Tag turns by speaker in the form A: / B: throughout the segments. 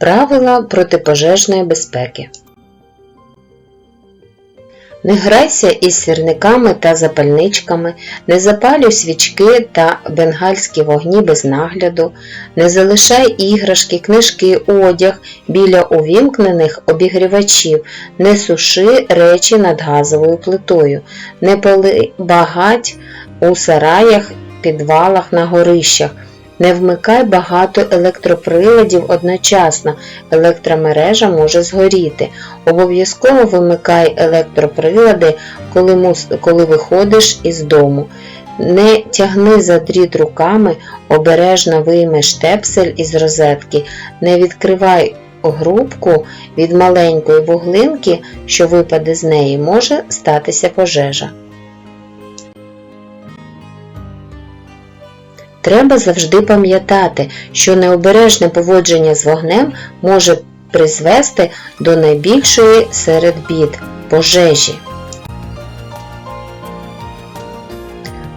A: Правила протипожежної безпеки. Не грайся із сірниками та запальничками, не запалюй свічки та бенгальські вогні без нагляду, не залишай іграшки, книжки, одяг біля увімкнених обігрівачів, не суши речі над газовою плитою, не пали багать у сараях, підвалах на горищах. Не вмикай багато електроприладів одночасно, електромережа може згоріти. Обов'язково вимикай електроприлади, коли, мус... коли виходиш із дому. Не тягни за дріт руками, обережно вийми штепсель із розетки, не відкривай грубку від маленької вуглинки, що випаде з неї, може статися пожежа. Треба завжди пам'ятати, що необережне поводження з вогнем може призвести до найбільшої серед бід пожежі.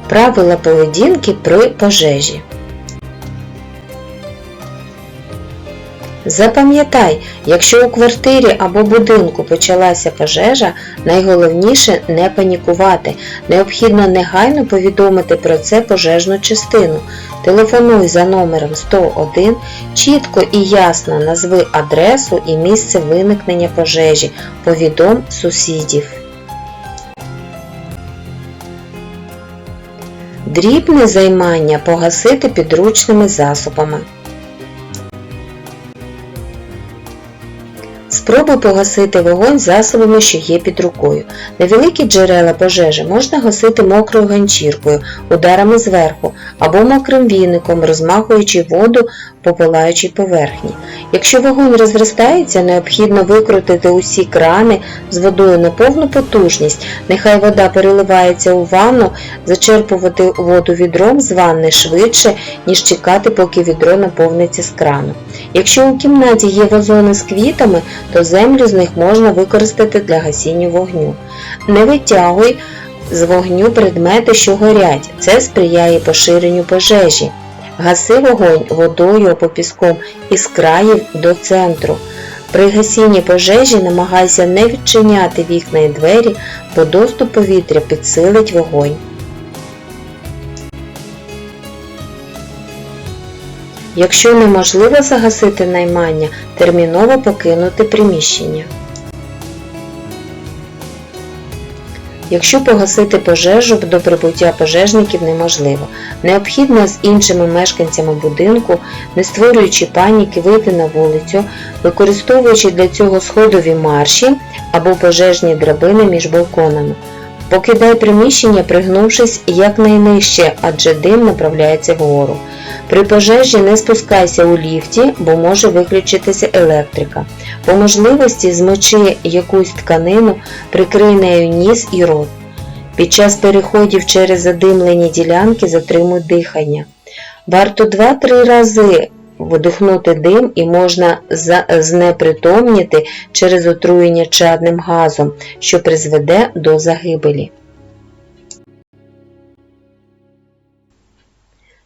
A: Правила поведінки при пожежі. Запам'ятай, якщо у квартирі або будинку почалася пожежа, найголовніше не панікувати. Необхідно негайно повідомити про це пожежну частину. Телефонуй за номером 101, чітко і ясно назви адресу і місце виникнення пожежі. Повідом сусідів. Дрібне займання погасити підручними засобами. Спробуй погасити вогонь засобами, що є під рукою. Невеликі джерела пожежі можна гасити мокрою ганчіркою, ударами зверху або мокрим віником, розмахуючи воду по палаючій поверхні. Якщо вогонь розростається, необхідно викрутити усі крани з водою на повну потужність. Нехай вода переливається у ванну, зачерпувати воду відром з ванни швидше, ніж чекати, поки відро наповниться з крану. Якщо у кімнаті є вазони з квітами, то землю з них можна використати для гасіння вогню. Не витягуй з вогню предмети, що горять, це сприяє поширенню пожежі. Гаси вогонь водою або піском із країв до центру. При гасінні пожежі намагайся не відчиняти вікна і двері, бо доступ повітря підсилить вогонь. Якщо неможливо загасити наймання, терміново покинути приміщення. Якщо погасити пожежу до прибуття пожежників неможливо, необхідно з іншими мешканцями будинку, не створюючи паніки, вийти на вулицю, використовуючи для цього сходові марші або пожежні драбини між балконами. Покидай приміщення, пригнувшись якнайнижче, адже дим направляється вгору. При пожежі не спускайся у ліфті, бо може виключитися електрика. По можливості змочи якусь тканину, прикрий нею ніс і рот. Під час переходів через задимлені ділянки затримуй дихання. Варто 2-3 рази вдихнути дим і можна знепритомніти через отруєння чадним газом, що призведе до загибелі.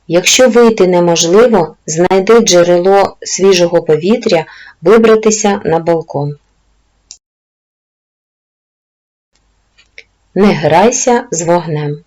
A: Якщо вийти неможливо, знайди джерело свіжого повітря, вибратися на балкон. Не грайся з вогнем.